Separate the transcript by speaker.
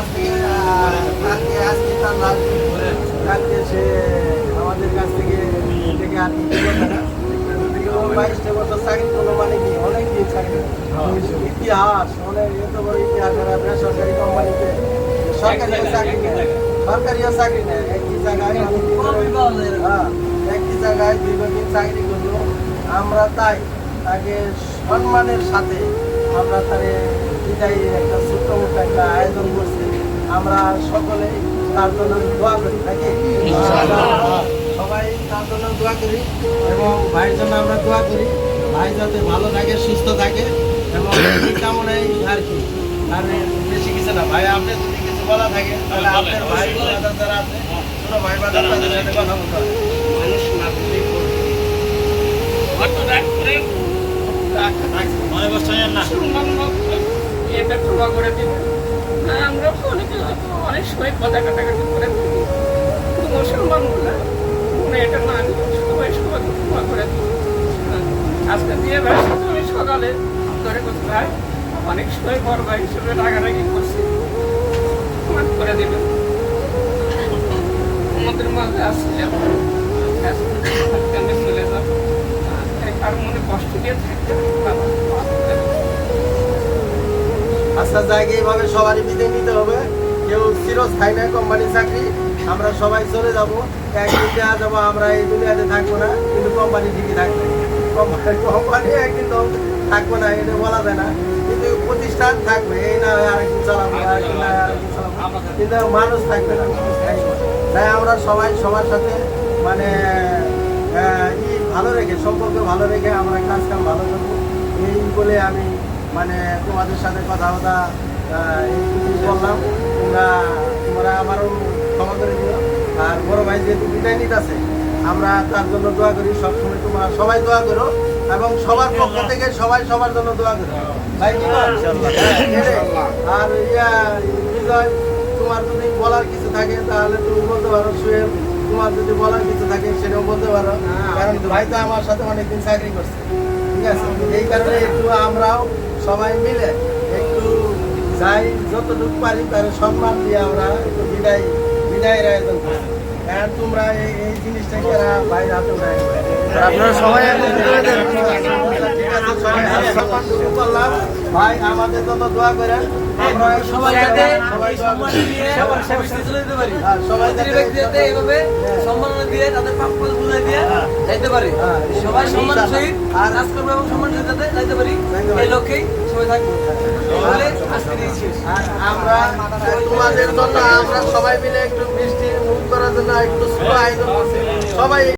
Speaker 1: কালকে আজকে তার লাস্ট কালকে সে আমাদের কাছ থেকে থেকে আর বাইশটা বছর চাকরি করল মানে কি? অনেক দিন চাকরি? ইতিহাস অনেক এত বড় ইতিহাস বেসরকারি কোম্পানিতে। সরকারি চাকরি নেয়। সরকারিও চাকরি নেয়। একই জায়গায় হ্যাঁ, একই জায়গায় দীর্ঘদিন চাকরি করল। আমরা তাই তাকে সম্মানের সাথে আমরা তারে বিদায়ী একটা ছোট্ট মোটো একটা আয়োজন করছি। আমরা সকলে তার জন্য দোয়া করি নাকি? সবাই তার জন্য দোয়া করি এবং ভাইয়ের জন্য আমরা দোয়া করি। ভাই যাতে ভালো থাকে সুস্থ থাকে এবং কেমন এই কামনাই আর কি। আর বেশি কিছু না ভাই আপনি যদি কিছু বলা থাকে তাহলে আপনার ভাই যারা আছে ছোট ভাই বাজার তাদের সাথে কথা বলতে হবে
Speaker 2: মানুষ না করে
Speaker 3: মনে কষ্ট না।
Speaker 2: করে দিবে না আমরা অনেকে সময় কথা কাটাকাটি করে থাকি। কিন্তু মুসলমান মনে এটা না সবাই সবাইকে ক্ষমা করে দিবে আজকে দিয়ে ব্যস্ত আমি সকালে ধরে কোথায় অনেক সময় বড় ভাই হিসেবে রাগারাগি করছি। ক্ষমা করে দিবে আমাদের মাঝে আসলে
Speaker 1: আচ্ছা জায়গায় এইভাবে সবারই বিদায় নিতে হবে। কেউ চিরস্থায়ী নয় কোম্পানির চাকরি। আমরা সবাই চলে যাব। একদিন দেওয়া যাব, আমরা এই দুনিয়াতে থাকব না, কিন্তু কোম্পানি ঠিকই থাকবে। কোম্পানি কোম্পানি একদিন থাকব না, এটা বলা যায় না। কিন্তু প্রতিষ্ঠান থাকবে, এই না হয় চালাবো, আরেকদিন না চালাবো। কিন্তু মানুষ থাকবে না তাই আমরা সবাই সবার সাথে মানে ই ভালো রেখে, সম্পর্ক ভালো রেখে আমরা কাজ কাম ভালো করব। এই বলে আমি মানে তোমাদের সাথে কথা কথা বললাম। তোমরা তোমরা আমারও ক্ষমা করে দিও। আর বড় ভাই যেহেতু বিদায় নিতে আছে আমরা তার জন্য দোয়া করি সবসময় তোমরা সবাই দোয়া করো এবং সবার পক্ষ থেকে সবাই সবার জন্য দোয়া করো। ভাই? হ্যাঁ। আর ইয়া বিজয় তোমার যদি বলার কিছু থাকে তাহলে তুমি বলতে পারো সুয়েল তোমার যদি বলার কিছু থাকে সেটাও বলতে পারো। কারণ ভাই তো আমার সাথে অনেকদিন চাকরি করছে। ঠিক আছে? এই কারণে একটু আমরাও সবাই মিলে একটু যাই, যতটুকু পারি তার সম্মান দিয়ে আমরা একটু বিদায়, বিদায়ের আয়োজন করি। আর তোমরা এই জিনিসটাকে বাইরে হাতে আপনারা সবাই ভাই আমাদের জন্য দোয়া করেন।
Speaker 4: সবাই
Speaker 1: হ্যাঁ, যাতে
Speaker 4: এইভাবে সম্মাননা দিয়ে তাদের পাপ দিয়ে যাইতে পারে।
Speaker 1: হ্যাঁ,
Speaker 4: সবাই সম্মান সহিত কাজ করব এবং সম্মান সহিত যাতে যাইতে পারি। এই লক্ষ্যেই সবাই থাকব।
Speaker 1: আমরা তোমাদের জন্য আমরা সবাই মিলে একটু বৃষ্টির মুখ করার জন্য একটু আয়োজন করছি। সবাই